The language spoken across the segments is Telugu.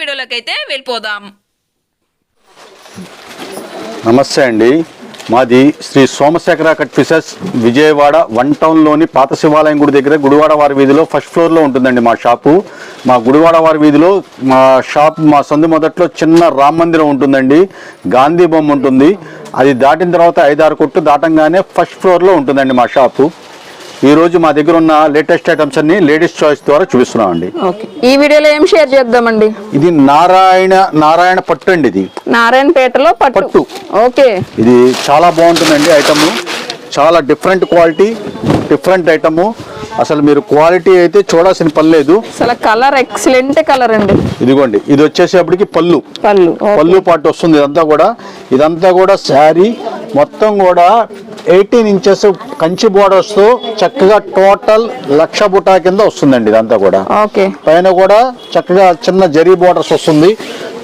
వీడియోలోకి అయితే వెళ్ళిపోదాం. నమస్తే అండి. మాది Sri Somasekhara cut pieces Vijayawada one టౌన్లోని పాత శివాలయం గుడి దగ్గర గుడివాడ వారి వీధిలో ఫస్ట్ ఫ్లోర్లో ఉంటుందండి మా షాపు. మా గుడివాడ వారి వీధిలో మా షాప్ మా సందు మొదట్లో చిన్న రామ మందిరం ఉంటుందండి. గాంధీ బొమ్మ ఉంటుంది. అది దాటిన తర్వాత ఐదారు కొట్టు దాటంగానే ఫస్ట్ ఫ్లోర్లో ఉంటుందండి మా షాపు. ఈరోజు మా దగ్గర ఉన్న లేటెస్ట్ ఐటమ్స్ అన్ని లేడీస్ చాయిస్ ద్వారా చూపిస్తున్నామండి. ఓకే. ఈ వీడియోలో ఏం షేర్ చేద్దామండి? ఇది నారాయణ నారాయణ పట్టు అండి ఇది. నారాయణపేటలో పట్టు. పట్టు. ఓకే. ఇది చాలా బాగుంటుందండి ఐటమ్. చాలా డిఫరెంట్ క్వాలిటీ డిఫరెంట్ ఐటమ్. అసలు మీరు క్వాలిటీ అయితే చూడాల్సిన పని లేదు. అసలు కలర్ ఎక్సలెంట్ కలర్ అండి. ఇదిగోండి ఇది వచ్చేసేపటికి పళ్ళు. పళ్ళు. పళ్ళు పాటు వస్తుంది ఇదంతా కూడా. ఇదంతా కూడా శారీ. మొత్తం కూడా ఎయిటీన్ ఇంచెస్ కంచి తో చక్కగా టోటల్ లక్ష బుటా కింద వస్తుందండి ఇదంతా కూడా. ఓకే. పైన కూడా చక్కగా చిన్న జరీ బోర్డర్స్ వస్తుంది.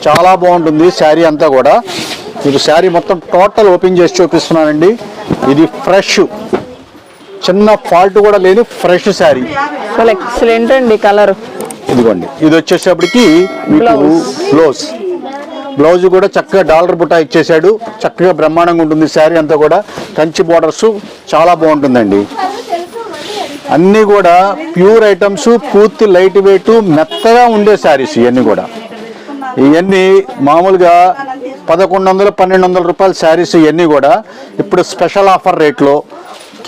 చాలా బాగుంటుంది శారీ అంతా కూడా. మీకు శారీ మొత్తం టోటల్ ఓపెన్ చేసి చూపిస్తున్నానండి. ఇది ఫ్రెష్. చిన్న ఫాల్ట్ కూడా లేని ఫ్రెష్ శారీ. ఎక్సలెంట్ అండి కలర్. ఇదిగోండి. ఇది వచ్చేసేపటికి మీకు. బ్లౌజ్. బ్లౌజ్ కూడా చక్కగా డాలర్ బుట్ట ఇచ్చేసాడు చక్కగా బ్రహ్మాండంగా ఉంటుంది శారీ అంతా కూడా. కంచి బోర్డర్స్ చాలా బాగుంటుందండి. అన్నీ కూడా ప్యూర్ ఐటమ్స్ పూర్తి లైట్ వెయిట్ మెత్తగా ఉండే శారీస్ ఇవన్నీ కూడా. ఇవన్నీ మామూలుగా పదకొండు వందలు పన్నెండు వందల రూపాయల శారీస్ ఇవన్నీ కూడా. ఇప్పుడు స్పెషల్ ఆఫర్ రేట్లో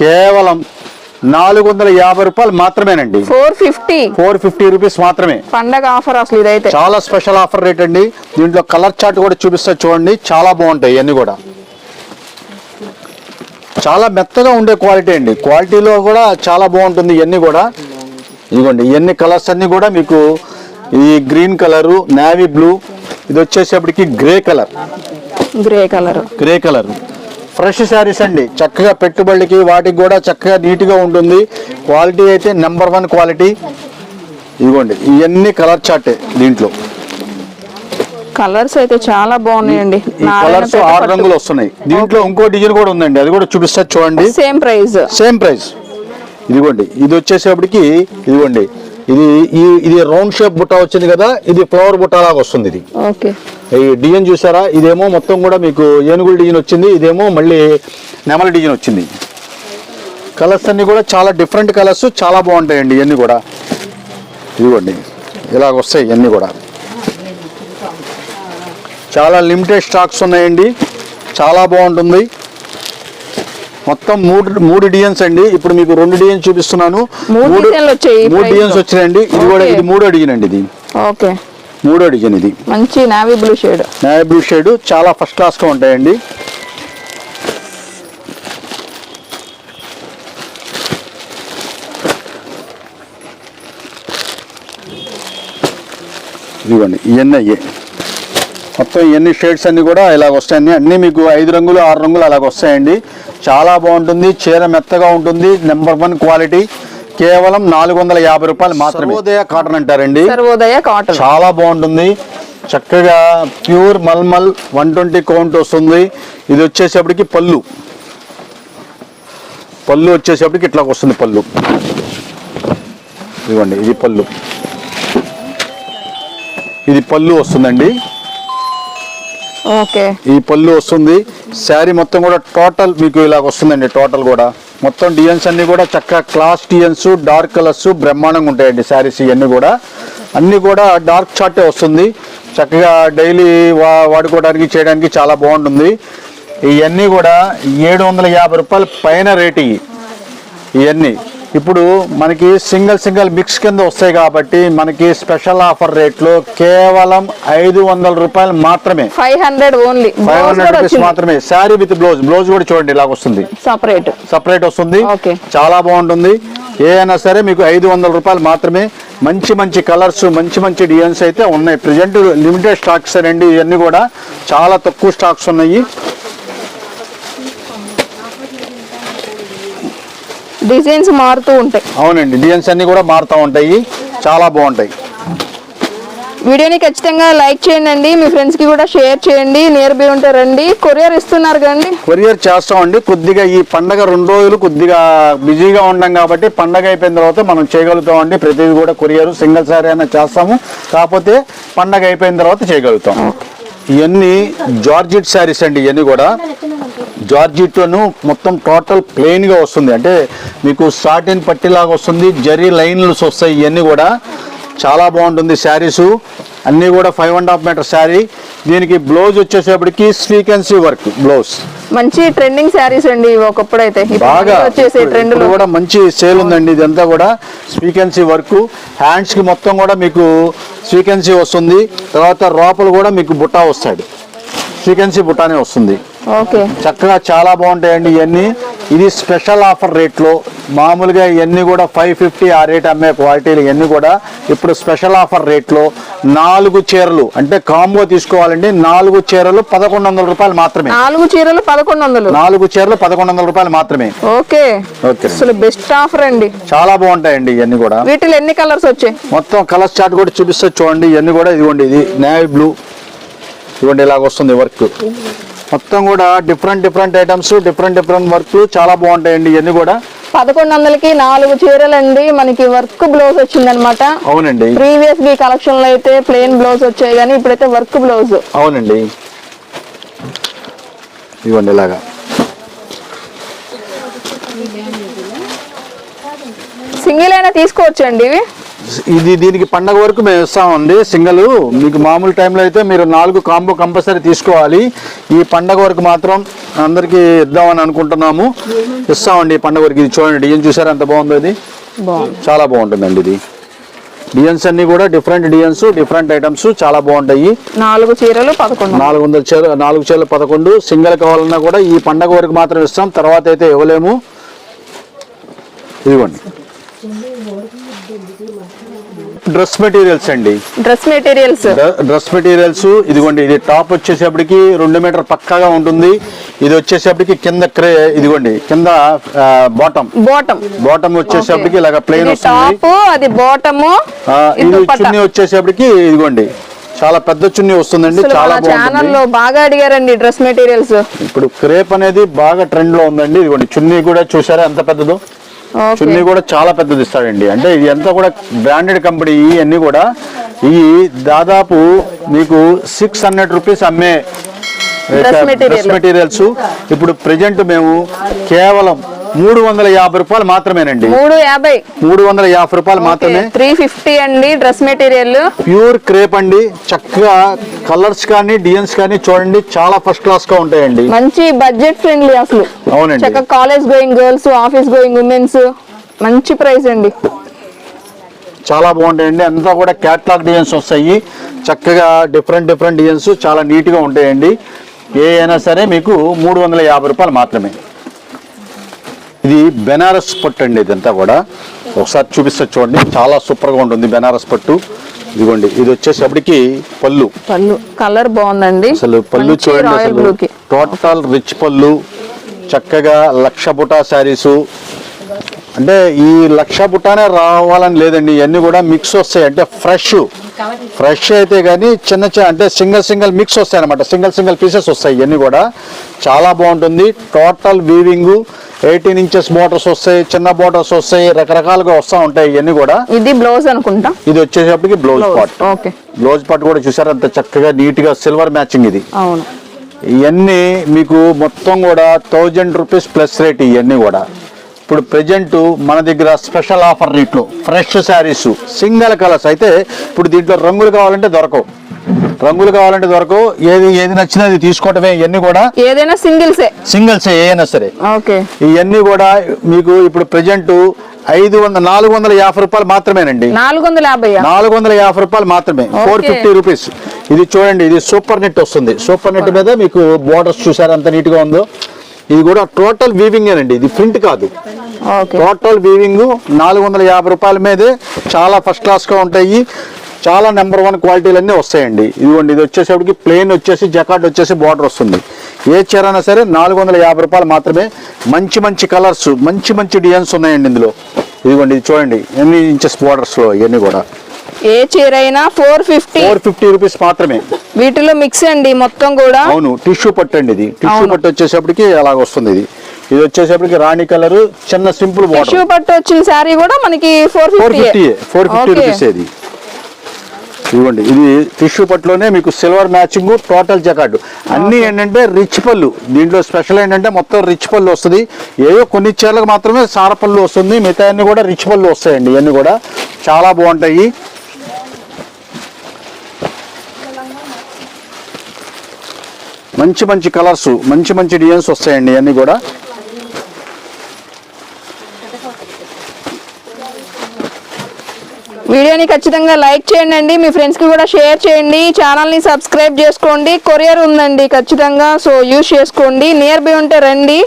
కేవలం నాలుగు వందల యాభై రూపాయలు మాత్రమేనండి. Four fifty. Four fifty rupees మాత్రమే. పండగ ఆఫర్ అసలు ఇదైతే. చాలా స్పెషల్ ఆఫర్ రేట్ అండి. దీంట్లో కలర్ చార్ట్ కూడా చూపిస్తా చూడండి. చాలా బాగుంటాయి ఇవన్నీ కూడా. చాలా మెత్తగా ఉండే క్వాలిటీ అండి. క్వాలిటీలో కూడా చాలా బాగుంటుంది ఇవన్నీ కూడా. ఇదిగోండి ఇవన్నీ కలర్స్ అన్ని కూడా మీకు ఈ గ్రీన్ కలరు నేవీ బ్లూ ఇది వచ్చేసేపటికి grey colour. Grey colour. Grey colour. Fresh saris అండి. చక్కగా పెట్టుబడికి వాటికి కూడా చక్కగా నీట్గా ఉంటుంది. క్వాలిటీ అయితే నెంబర్ వన్ క్వాలిటీ. ఇదిగోండి ఇవన్నీ కలర్ చార్టే దీంట్లో. కలర్స్ అయితే చాలా బాగున్నాయండి. ఈ కలర్స్ ఆరు రంగులు వస్తున్నాయి. దీంట్లో ఇంకో డిజైన్ కూడా ఉందండి. అది కూడా చూపిస్తా చూడండి. సేమ్ ప్రైస్ సేమ్ ప్రైస్ ఇదిగోండి ఇది వచ్చేసేపటికి ఇదిగోండి. ఇది ఇది రౌండ్ షేప్ బుట్ట వచ్చింది కదా ఇది ఫ్లవర్ బుట్ట లాగా వస్తుంది ఇది. ఓకే ఈ డిజైన్ చూసారా? ఇదేమో మొత్తం కూడా మీకు ఏనుగుల డిజైన్ వచ్చింది. ఇదేమో మళ్ళీ నెమల డిజైన్ వచ్చింది. కలర్స్ అన్ని కూడా చాలా డిఫరెంట్ కలర్స్ చాలా బాగుంటాయండి ఇవన్నీ కూడా. ఇదిగోండి ఇలాగ వస్తాయి ఇవన్నీ కూడా. చాలా లిమిటెడ్ స్టాక్స్ ఉన్నాయండి. చాలా బాగుంటుంది. మొత్తం మూడు మూడు డిజైన్స్ అండి. ఇప్పుడు మీకు రెండు డిజైన్స్ చూపిస్తున్నాను. మూడు డిజైన్స్. వచ్చినాయండి. ఇది కూడా. ఇది మూడో డిజైన్ అండి ఇది. ఓకే. మూడో డిజైన్ ఇది. మంచి navy blue shade. Navy blue shade చాలా ఫస్ట్ క్లాస్గా ఉంటాయండి. ఇదిగోండి ఇవన్నీ అయ్యే. మొత్తం ఇవన్నీ షేడ్స్ అన్ని కూడా ఇలాగ వస్తాయండి. అన్నీ మీకు ఐదు రంగులు ఆరు రంగులు అలాగ వస్తాయండి. చాలా బాగుంటుంది. చీర మెత్తగా ఉంటుంది. నెంబర్ వన్ క్వాలిటీ కేవలం నాలుగు వందల యాభై రూపాయలు మాత్రమే. సర్వోదయ కాటన్ అంటారండి. సర్వోదయ కాటన్. చాలా బాగుంటుంది. చక్కగా pure mulmul one twenty count వస్తుంది. ఇది వచ్చేసేపటికి పళ్ళు. పళ్ళు వచ్చేసేపటికి ఇట్లా వస్తుంది పళ్ళు. ఇదిగోండి ఇది పళ్ళు. ఇది పళ్ళు వస్తుందండి. ఓకే. ఈ పళ్ళు వస్తుంది. శారీ మొత్తం కూడా టోటల్ మీకు ఇలాగ వస్తుందండి టోటల్ కూడా. మొత్తం డిజైన్స్ అన్ని కూడా చక్కగా క్లాస్ డిజైన్స్ డార్క్ కలర్స్ బ్రహ్మాండంగా ఉంటాయండి శారీస్ ఇవన్నీ కూడా. అన్ని కూడా డార్క్ చార్టే వస్తుంది. చక్కగా డైలీ వా వాడుకోవడానికి చేయడానికి చాలా బాగుంటుంది. ఇవన్నీ కూడా ఏడు వందల యాభై రూపాయల పైన రేటు ఇవన్నీ ఇప్పుడు మనకి సింగిల్ సింగిల్ మిక్స్ కింద వస్తాయి కాబట్టి మనకి స్పెషల్ ఆఫర్ రేట్లో కేవలం ఐదు వందల రూపాయలు మాత్రమే. Five hundred only. Five hundred rupees మాత్రమే. Sari with blouse. బ్లౌజ్ కూడా చూడండి ఇలాగ వస్తుంది. సపరేట్ సపరేట్ వస్తుంది. చాలా బాగుంటుంది. ఏ అయినా సరే మీకు ఐదు వందల రూపాయలు మాత్రమే. మంచి మంచి కలర్స్ మంచి మంచి డిజైన్స్ అయితే ఉన్నాయి. ప్రజెంట్ లిమిటెడ్ స్టాక్స్ అండి ఇవన్నీ కూడా. చాలా తక్కువ స్టాక్స్ ఉన్నాయి. డిజైన్స్ మారుతూ ఉంటాయి. అవునండి డిజైన్స్ అన్ని కూడా మారుతూ ఉంటాయి. చాలా బాగుంటాయి. వీడియోని ఖచ్చితంగా లైక్ చేయండి మీ ఫ్రెండ్స్కి కూడా షేర్ చేయండి నియర్ బై ఉంటే రండి. కొరియర్ ఇస్తున్నారు కదండి? కొరియర్ చేస్తామండి. కొద్దిగా ఈ పండగ రెండు రోజులు కొద్దిగా బిజీగా ఉన్నాం కాబట్టి పండగ అయిపోయిన తర్వాత మనం చేయగలుగుతామండి. ప్రతిదీ కూడా కొరియర్ సింగిల్ సారీ అయినా చేస్తాము. కాకపోతే పండగ అయిపోయిన తర్వాత చేయగలుగుతాం. ఇవన్నీ జార్జిట్ శారీస్ అండి ఇవన్నీ కూడా. జార్జిట్ను మొత్తం టోటల్ ప్లెయిన్గా వస్తుంది. అంటే మీకు సాటిన్ పట్టిలాగా వస్తుంది జరీ లైన్లు వస్తాయి ఇవన్నీ కూడా. చాలా బాగుంటుంది శారీసు. అన్నీ కూడా five and half metre sari. దీనికి బ్లౌజ్ వచ్చేసేపటికి స్వీకెన్సీ వర్క్ బ్లౌజ్ మంచి ట్రెండింగ్ శారీస్ అండి ఒకప్పుడైతే. ఇప్పుడు బాగా వచ్చేసే ట్రెండ్ కూడా మంచి సేల్ ఉందండి ఇదంతా కూడా స్వీకెన్సీ వర్క్ హ్యాండ్స్కి మొత్తం కూడా మీకు స్వీకెన్సీ వస్తుంది. తర్వాత లోపల కూడా మీకు బుట్టా వస్తాడు. స్వీకెన్సీ బుట్టానే వస్తుంది. చక్కగా చాలా బాగుంటాయండి ఇవన్నీ ఇది స్పెషల్ ఆఫర్ రేట్లో. మామూలుగా ఇవన్నీ కూడా ఫైవ్ ఫిఫ్టీ ఆ రేట్ అమ్మే క్వాలిటీలు ఇవన్నీ కూడా. ఇప్పుడు స్పెషల్ ఆఫర్ రేట్లో నాలుగు చీరలు అంటే కాంబో తీసుకోవాలండి. నాలుగు చీరలు పదకొండు వందల రూపాయలు మాత్రమే. నాలుగు చీరలు పదకొండు వందలు. నాలుగు చీరలు పదకొండు వందల రూపాయలు మాత్రమే. ఓకే. ఓకే. అసలు బెస్ట్ ఆఫర్ అండి. చాలా బాగుంటాయండి ఇవన్నీ కూడా. వీటిలో ఎన్ని కలర్స్ వచ్చాయి? మొత్తం కలర్ చార్ట్ కూడా చూపిస్తే చూడండి. ఇవన్నీ కూడా ఇదిగోండి ఇది నేవీ బ్లూ. ఇదిగోండి ఇలాగ వస్తుంది వర్క్. మొత్తం కూడా different different items different different work చాలా బాగుంటాయండి ఇవన్నీ కూడా. పదకొండు వందలకి నాలుగు చీరలు అండి మనకి వర్క్ బ్లౌజ్ వచ్చింది అనమాట అవునండి. ప్రీవియస్ ఈ కలెక్షన్లో అయితే ప్లెయిన్ బ్లౌజ్ వచ్చాయి కానీ ఇప్పుడైతే వర్క్ బ్లౌజ్ అవునండి. ఇదిగోండి ఇలాగా. సింగిల్ అయినా తీసుకోవచ్చండి ఇవి? ఇది దీనికి పండగ వరకు మేము ఇస్తామండి సింగల్ మీకు మామూలు టైంలో అయితే మీరు నాలుగు కాంబో కంపల్సరీ తీసుకోవాలి. ఈ పండగ వరకు మాత్రం అందరికీ ఇద్దామని అనుకుంటున్నాము. ఇస్తామండి ఈ పండగ వరకు. ఇది చూడండి డిజైన్ చూసారా? ఎంత బాగుందో ఇది. చాలా బాగుంటుందండి ఇది. డిజైన్స్ అన్ని కూడా డిఫరెంట్ డిజైన్స్ డిఫరెంట్ ఐటమ్స్ చాలా బాగుంటాయి. నాలుగు చీరలు పదకొండు. నాలుగు వందల చీర నాలుగు చీరలు పదకొండు. సింగల్ కావాలన్నా కూడా ఈ పండగ వరకు మాత్రం ఇస్తాం. తర్వాత అయితే ఇవ్వలేము. ఇదిగోండి. డ్రెస్ మెటీరియల్స్ అండి. Dress materials. డ్ర- డ్రెస్ మెటీరియల్స్ ఇదిగోండి ఇది టాప్ వచ్చేసేపటికి రెండు మీటర్ పక్కాగా ఉంటుంది. ఇది వచ్చేసేపటికి కింద క్రే ఇదిగోండి కింద బాటమ్. బాటమ్. బాటమ్ వచ్చేసేపటికి ఇలాగ ప్లెయిన్ టాప్ అది బాటమ్ ఇది చున్నీ వచ్చేసేపటికి ఇదిగోండి చాలా పెద్ద చున్నీ వస్తుందండి చాలా ఛానల్లో బాగా అడిగారండి డ్రెస్ మెటీరియల్స్. ఇప్పుడు క్రేప్ అనేది బాగా ట్రెండ్లో ఉందండి ఇదిగోండి చున్నీ కూడా చూసారా ఎంత పెద్దదో? చున్నీ కూడా చాలా పెద్దది ఇస్తాడండి. అంటే ఇది ఎంత కూడా బ్రాండెడ్ కంపెనీ ఇవన్నీ కూడా. ఇవి దాదాపు మీకు సిక్స్ హండ్రెడ్ రూపీస్ అమ్మే. Dress materials. ఇప్పుడు ప్రెజెంట్ మేము కేవలం మూడు వందల యాభై రూపాయలు మాత్రమేనండి. మూడు యాభై. మూడు వందల యాభై రూపాయలు మాత్రమే. త్రీ ఫిఫ్టీ అండి డ్రెస్ మెటీరియల్. ప్యూర్ క్రేప్ అండి. చక్కగా కలర్స్ కానీ డిజైన్స్ కానీ చూడండి చాలా ఫస్ట్ క్లాస్గా ఉంటాయండి. మంచి బడ్జెట్ ఫ్రెండ్లీ అసలు. అవునండి. చక్కగా college going girls office going womens మంచి ప్రైస్ అండి. చాలా బాగుంటాయండి. అంతా కూడా క్యాట్లాగ్ డిజైన్స్ వస్తాయి. చక్కగా డిఫరెంట్ డిఫరెంట్ డిజైన్స్ చాలా నీట్గా ఉంటాయండి. ఏ అయినా సరే మీకు మూడు వందల యాభై రూపాయలు మాత్రమే. ఇది బెనారస్ పట్టు అండి ఇదంతా కూడా. ఒకసారి చూపిస్తే చూడండి. చాలా సూపర్గా ఉంటుంది బెనారస్ పట్టు. ఇదిగోండి ఇది వచ్చేసప్పటికి పళ్ళు. పళ్ళు. కలర్ బాగుందండి. అసలు పళ్ళు చూడండి అసలు. టోటల్ రిచ్ పళ్ళు. చక్కగా లక్ష బుటా శారీసు. అంటే ఈ లక్ష బుటానే రావాలని లేదండి. ఇవన్నీ కూడా మిక్స్ వస్తాయి. అంటే ఫ్రెష్. ఫ్రెష్ అయితే కానీ చిన్న చిన్న అంటే సింగిల్ సింగిల్ మిక్స్ వస్తాయి అనమాట సింగిల్ సింగిల్ పీసెస్ వస్తాయి ఇవన్నీ కూడా. చాలా బాగుంటుంది. Total weaving eighteen inches motors వస్తాయి చిన్న మోటార్స్ వస్తాయి రకరకాలుగా వస్తూ ఉంటాయి ఇవన్నీ కూడా. ఇది బ్లౌజ్ అనుకుంటా? ఇది వచ్చేటప్పటికి blouse part okay. Blouse part కూడా చూసారు? అంత చక్కగా నీట్గా సిల్వర్ మ్యాచింగ్ ఇది. అవును. ఇవన్నీ మీకు మొత్తం కూడా థౌజండ్ రూపీస్ ప్లస్ రేట్ ఇవన్నీ కూడా. ఇప్పుడు ప్రజెంట్ మన దగ్గర స్పెషల్ ఆఫర్ రేట్లో ఫ్రెష్ శారీస్ సింగల్ కలర్స్ అయితే ఇప్పుడు దీంట్లో రంగులు కావాలంటే దొరకవు. రంగులు కావాలంటే దొరకవు. ఏది ఏది నచ్చినా అది తీసుకోవటమే ఇవన్నీ కూడా ఏదైనా సింగిల్సే సింగిల్స్ ఏదైనా సరే. ఓకే. ఇవన్నీ కూడా మీకు ఇప్పుడు ప్రజెంట్ ఐదు వందల నాలుగు వందల యాభై రూపాయలు మాత్రమేనండి. నాలుగు వందల యాభై నాలుగు వందల యాభై రూపాయలు మాత్రమే. ఫోర్. ఫిఫ్టీ రూపీస్ ఇది చూడండి ఇది సూపర్ నెట్ వస్తుంది. సూపర్ నెట్ మీద మీకు బోర్డర్స్ చూసారు ఎంత నీట్గా ఉందో. ఇది కూడా టోటల్ వీవింగ్ అండి ఇది ప్రింట్ కాదు. టోటల్ వీవింగ్ నాలుగు వందల యాభై రూపాయల మీదే చాలా ఫస్ట్ క్లాస్గా ఉంటాయి. చాలా నెంబర్ వన్ క్వాలిటీలు అన్నీ వస్తాయండి. ఇదిగోండి ఇది వచ్చేసరికి ప్లెయిన్ వచ్చేసి జకాట్ వచ్చేసి బార్డర్ వస్తుంది. ఏ చీర అయినా సరే నాలుగు వందల యాభై రూపాయలు మాత్రమే మంచి మంచి కలర్స్ మంచి మంచి డిజైన్స్ ఉన్నాయండి ఇందులో. ఇదిగోండి ఇది చూడండి ఎన్ని ఇంచెస్ బార్డర్స్లో ఇవన్నీ కూడా. ఏ చీర అయినా four fifty four fifty rupees మాత్రమే. వీటిలో మిక్స్ అండి మొత్తం కూడా. అవును టిష్యూ పట్టు అండి ఇది. టిష్యూ. పట్టు వచ్చేసప్పటికి అలాగ వస్తుంది ఇది. ఇది వచ్చేసప్పటికి రాణి కలర్ చిన్న సింపుల్ టిష్యూ పట్టు వచ్చిన శారీ కూడా మనకి four fifty four fifty rupees ఇది. ఇవ్వండి ఇది టిష్యూ పట్టులోనే మీకు సిల్వర్ మ్యాచింగ్ టోటల్ జకాట్ అన్ని ఏంటంటే రిచ్ పళ్ళు. దీంట్లో స్పెషల్ ఏంటంటే మొత్తం రిచ్ పళ్ళు వస్తుంది. ఏవో కొన్ని చీరలకు మాత్రమే సార పళ్ళు వస్తుంది. మిగతా అన్ని కూడా రిచ్ పళ్ళు వస్తాయండి ఇవన్నీ కూడా. చాలా బాగుంటాయి. మంచి మంచి కలర్స్ మంచి మంచి డిజైన్స్ వస్తాయండి ఇవన్నీ కూడా. వీడియోని ఖచ్చితంగా లైక్ చేయండి మీ ఫ్రెండ్స్కి కూడా షేర్ చేయండి ఛానల్ని సబ్స్క్రైబ్ చేసుకోండి కొరియర్ ఉందండి ఖచ్చితంగా సో యూస్ చేసుకోండి నియర్ బై ఉంటే రండి.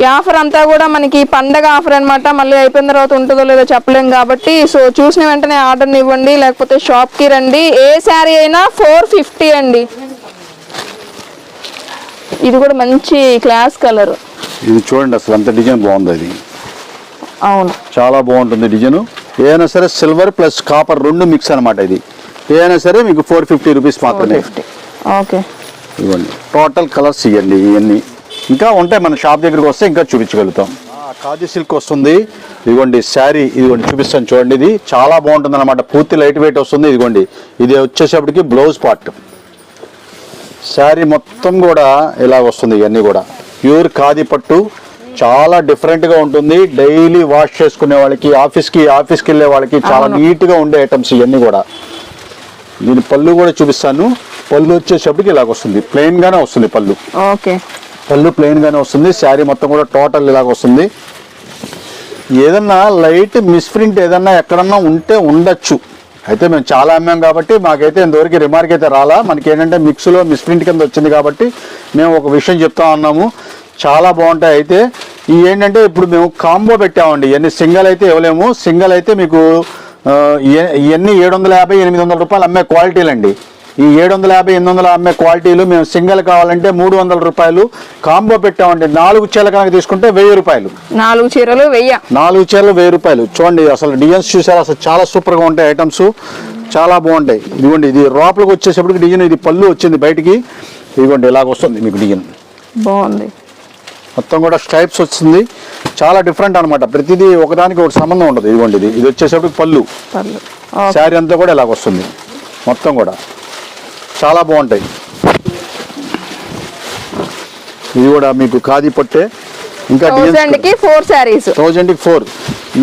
ఈ ఆఫర్ అంతా కూడా మనకి పండగ ఆఫర్ అనమాట మళ్ళీ అయిపోయిన తర్వాత ఉంటుందో లేదో చెప్పలేం కాబట్టి సో చూసిన వెంటనే ఆర్డర్ని ఇవ్వండి లేకపోతే షాప్కి రండి. ఏ శారీ అయినా ఫోర్ ఫిఫ్టీ అండి. ఇది కూడా మంచి క్లాస్ కలర్. ఇది చూడండి అసలు అంత డిజైన్ బాగుంది అది అవును. చాలా బాగుంటుంది డిజైన్. ఏదైనా సరే సిల్వర్ ప్లస్ కాపర్ రెండు మిక్స్ అనమాట ఇది. ఏదైనా సరే మీకు ఫోర్ ఫిఫ్టీ రూపీస్ మాత్రమే. ఓకే. ఇవ్వండి. టోటల్ కలర్స్ ఇవ్వండి ఇవన్నీ. ఇంకా ఉంటాయి మన షాప్ దగ్గరికి వస్తే ఇంకా చూపించగలుగుతాం. ఖాదీ సిల్క్ వస్తుంది. ఇదిగోండి శారీ ఇదిగోండి చూపిస్తాను చూడండి. ఇది చాలా బాగుంటుంది అనమాట పూర్తి లైట్ వెయిట్ వస్తుంది. ఇదిగోండి. ఇది వచ్చేసప్పటికి బ్లౌజ్ పార్ట్ శారీ మొత్తం కూడా ఇలా వస్తుంది ఇవన్నీ కూడా. ప్యూర్ ఖాదీ పట్టు. చాలా డిఫరెంట్గా ఉంటుంది. డైలీ వాష్ చేసుకునే వాళ్ళకి ఆఫీస్కి ఆఫీస్కి వెళ్ళే వాళ్ళకి చాలా అవును. నీట్గా ఉండే ఐటమ్స్ ఇవన్నీ కూడా. దీని పళ్ళు కూడా చూపిస్తాను. పళ్ళు వచ్చేసప్పటికి ఇలాగ వస్తుంది. ప్లెయిన్ గానే వస్తుంది పళ్ళు. ఓకే. పళ్ళు ప్లెయిన్ గానే వస్తుంది. శారీ మొత్తం కూడా టోటల్ ఇలాగ వస్తుంది. ఏదన్నా లైట్ మిస్ప్రింట్ ఏదన్నా ఎక్కడన్నా ఉంటే ఉండొచ్చు. అయితే మేము చాలా అమ్మాం కాబట్టి మాకైతే ఇంతవరకు రిమార్క్ అయితే రాలా. మనకి ఏంటంటే మిక్స్లో మిస్ప్రింట్ కింద వచ్చింది కాబట్టి మేము ఒక విషయం చెప్తా ఉన్నాము. చాలా బాగుంటాయి అయితే. ఈ ఏంటంటే ఇప్పుడు మేము కాంబో పెట్టామండి. ఇవన్నీ సింగల్ అయితే ఇవ్వలేము. సింగల్ అయితే మీకు ఇవన్నీ ఏడు వందల యాభై ఎనిమిది వందల రూపాయలు అమ్మే క్వాలిటీలండి ఈ ఏడు వందల యాభై ఎనిమిది వందల అమ్మే క్వాలిటీలు మేము సింగిల్ కావాలంటే మూడు వందల రూపాయలు కాంబో పెట్టామండి. నాలుగు చీరల కనుక తీసుకుంటే వెయ్యి రూపాయలు. నాలుగు చీరలు వెయ్యి. నాలుగు చీరలు వెయ్యి రూపాయలు. చూడండి అసలు డిజైన్స్ చూసారు? అసలు చాలా సూపర్గా ఉంటాయి ఐటమ్స్. చాలా బాగుంటాయి. ఇదిగోండి ఇది లోపలికి వచ్చేసప్పటికి డిజైన్ ఇది పళ్ళు వచ్చింది బయటికి. ఇదిగోండి ఇలాగ వస్తుంది మీకు డిజైన్. బాగుంది. మొత్తం కూడా స్ట్రైప్స్ వచ్చింది. చాలా డిఫరెంట్ అన్నమాట. ప్రతిదీ ఒకదానికి ఒక సంబంధం ఉండదు. ఇదిగోండి ఇది. ఇది వచ్చేసరికి పళ్ళు. శారీ అంతా కూడా ఇలాగ వస్తుంది. మొత్తం కూడా. చాలా బాగుంటాయి. ఇది కూడా మీకు ఖాదీ పట్టే. ఇంకా కి ఫోర్ శారీస్. థౌజండ్కి ఫోర్.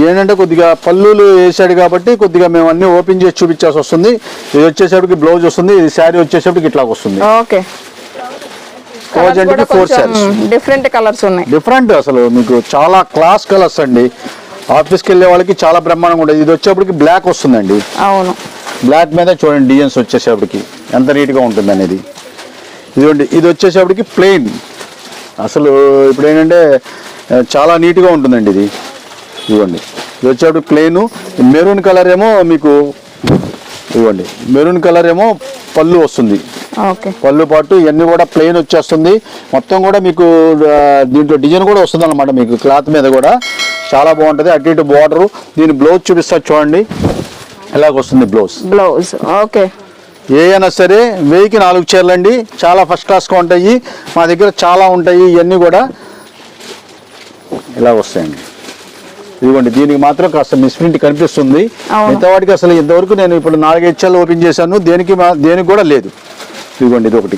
ఏంటంటే కొద్దిగా పళ్ళులు వేసాడు కాబట్టి కొద్దిగా మేము అన్ని ఓపెన్ చేసి చూపించాల్సి వస్తుంది. ఇది వచ్చేసరికి బ్లౌజ్ వస్తుంది ఇది శారీ వచ్చేసరికి ఇట్లా వస్తుంది. ఓకే. థౌజండ్కి ఫోర్ శారీస్ డిఫరెంట్ కలర్స్ ఉన్నాయి. డిఫరెంట్ అసలు మీకు చాలా క్లాస్ కలర్స్ అండి. ఆఫీస్కి వెళ్ళే వాళ్ళకి చాలా బ్రహ్మాండంగా ఉంటుంది ఇది వచ్చేప్పటికి బ్లాక్ వస్తుందండి. అవును. బ్లాక్ మీద చూడండి డిజైన్స్ వచ్చేసేపటికి ఎంత నీట్గా ఉంటుంది అనేది. ఇదిగోండి ఇది వచ్చేసేపటికి ప్లెయిన్. అసలు ఇప్పుడు ఏంటంటే చాలా నీట్గా ఉంటుందండి ఇది. ఇదిగోండి ఇది వచ్చేప్పటికి ప్లెయిన్. మెరూన్ కలర్ ఏమో మీకు ఇదిగోండి మెరూన్ కలర్ ఏమో పళ్ళు వస్తుంది. పళ్ళు పాటు ఇవన్నీ కూడా ప్లెయిన్ వచ్చేస్తుంది. మొత్తం కూడా మీకు దీంట్లో డిజైన్ కూడా వస్తుంది అనమాట మీకు క్లాత్ మీద కూడా. చాలా బాగుంటుంది. అటు ఇటు బార్డర్. దీని బ్లౌజ్ చూపిస్తా చూడండి. ఇలాగ వస్తుంది బ్లౌజ్? Blouse okay. ఏ అయినా సరే వెయ్యికి నాలుగు చీరలు అండి. చాలా ఫస్ట్ క్లాస్గా ఉంటాయి. మా దగ్గర చాలా ఉంటాయి. ఇవన్నీ కూడా ఇలా వస్తాయండి. ఇదిగోండి దీనికి మాత్రం కాస్త మిస్ప్రింట్ కనిపిస్తుంది. అవును. మిగతా వాటికి అసలు ఇంతవరకు నేను ఇప్పుడు నాలుగైదు చీరలు ఓపెన్ చేశాను. దేనికి దేనికి కూడా లేదు. ఇదిగోండి ఇది ఒకటి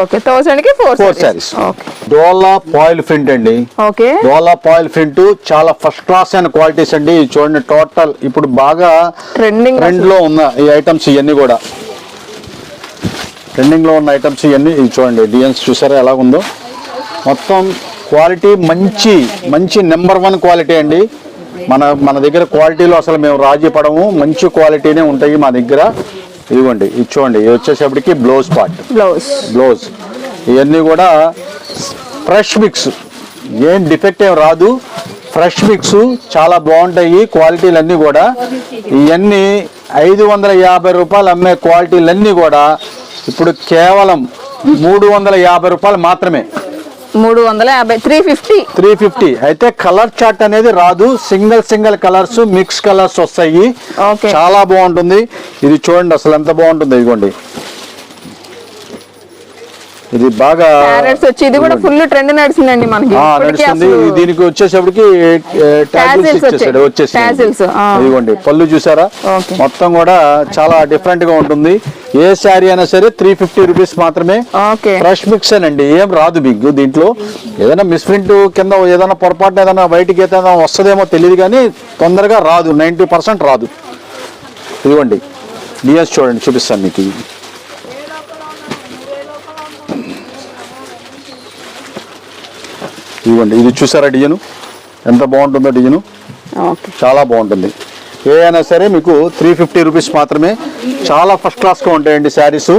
okay థౌసండ్కి four four saris saris okay డోలా పాయిల్ ప్రింట్ అండి. ఓకే డోలా పాయిల్ ప్రింట్ చాలా ఫస్ట్ క్లాస్ అయిన క్వాలిటీస్ అండి. చూడండి టోటల్ ఇప్పుడు బాగా ట్రెండింగ్ ట్రెండ్లో ఉన్న ఈ ఐటమ్స్ ఇవన్నీ కూడా. ట్రెండింగ్లో ఉన్న ఐటమ్స్ ఇవన్నీ ఇవి చూడండి డిజైన్స్ చూసారా ఎలా ఉందో? మొత్తం క్వాలిటీ మంచి మంచి నెంబర్ వన్ క్వాలిటీ అండి. మన మన దగ్గర క్వాలిటీలో అసలు మేము రాజీ పడము. మంచి క్వాలిటీనే ఉంటాయి మా దగ్గర. ఇదిగోండి ఇది చూడండి ఇది వచ్చేసేపటికి బ్లౌజ్ పార్ట్. బ్లౌజ్. బ్లౌజ్. ఇవన్నీ కూడా ఫ్రెష్ మిక్స్. ఏం డిఫెక్ట్ ఏం రాదు. ఫ్రెష్ మిక్స్ చాలా బాగుంటాయి క్వాలిటీలన్నీ కూడా. ఇవన్నీ ఐదు వందల యాభై రూపాయలు అమ్మే క్వాలిటీలన్నీ కూడా ఇప్పుడు కేవలం మూడు వందల యాభై రూపాయలు మాత్రమే. మూడు వందల యాభై త్రీ ఫిఫ్టీ త్రీ ఫిఫ్టీ అయితే కలర్ చార్ట్ అనేది రాదు. Single single colours mix colours వస్తాయి. ఓకే. చాలా బాగుంటుంది. ఇది చూడండి అసలు ఎంత బాగుంటుంది ఇదిగోండి. ఇది బాగా వచ్చి ఇది కూడా ఫుల్ ట్రెండ్ నడిచిందండి మనకి. నడుస్తుంది. దీనికి వచ్చేసప్పటికి వచ్చేసి. ఇదిగోండి పళ్ళు చూసారా. మొత్తం కూడా చాలా డిఫరెంట్గా ఉంటుంది. ఏ శారీ అయినా సరే త్రీ ఫిఫ్టీ రూపీస్ మాత్రమే. ఫ్రెష్ మిక్స్ అండి ఏం రాదు మీకు దీంట్లో. ఏదైనా మిస్ప్రింట్ కింద ఏదైనా పొరపాటున ఏదైనా బయటికి ఏదైనా వస్తుందేమో తెలియదు కానీ తొందరగా రాదు నైంటీ పర్సెంట్ రాదు. ఇదిగోండి డిఎస్ చూడండి చూపిస్తాను మీకు ఇదిగోండి ఇది చూసారా డిజైన్? ఎంత బాగుంటుందో డిజైన్? చాలా బాగుంటుంది. ఏ అయినా సరే మీకు త్రీ ఫిఫ్టీ రూపీస్ మాత్రమే చాలా ఫస్ట్ క్లాస్గా ఉంటాయండి శారీస్.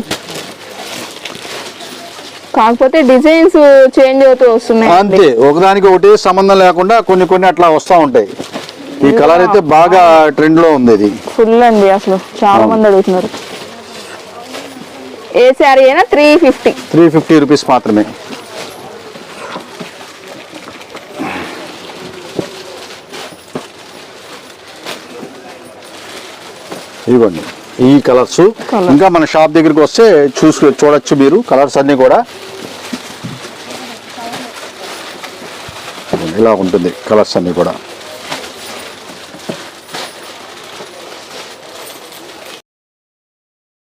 కాకపోతే డిజైన్స్ చేంజ్ అవుతూ వస్తున్నాయి. అంతే. ఒకదానికి ఒకటి సంబంధం లేకుండా కొన్ని కొన్ని అట్లా వస్తూ ఉంటాయి. ఈ కలర్ అయితే బాగా ట్రెండ్లో ఉంది ఇది. ఫుల్ అండి అసలు. చాలా మంది అడుగుతున్నారు. ఏ శారీ అయినా three fifty. Three fifty rupees మాత్రమే. ఇవ్వండి ఈ కలర్స్. ఇంకా మన షాప్ దగ్గరికి వస్తే చూసు చూడొచ్చు మీరు కలర్స్ అన్ని కూడా. ఇలా ఉంటుంది కలర్స్ అన్ని కూడా.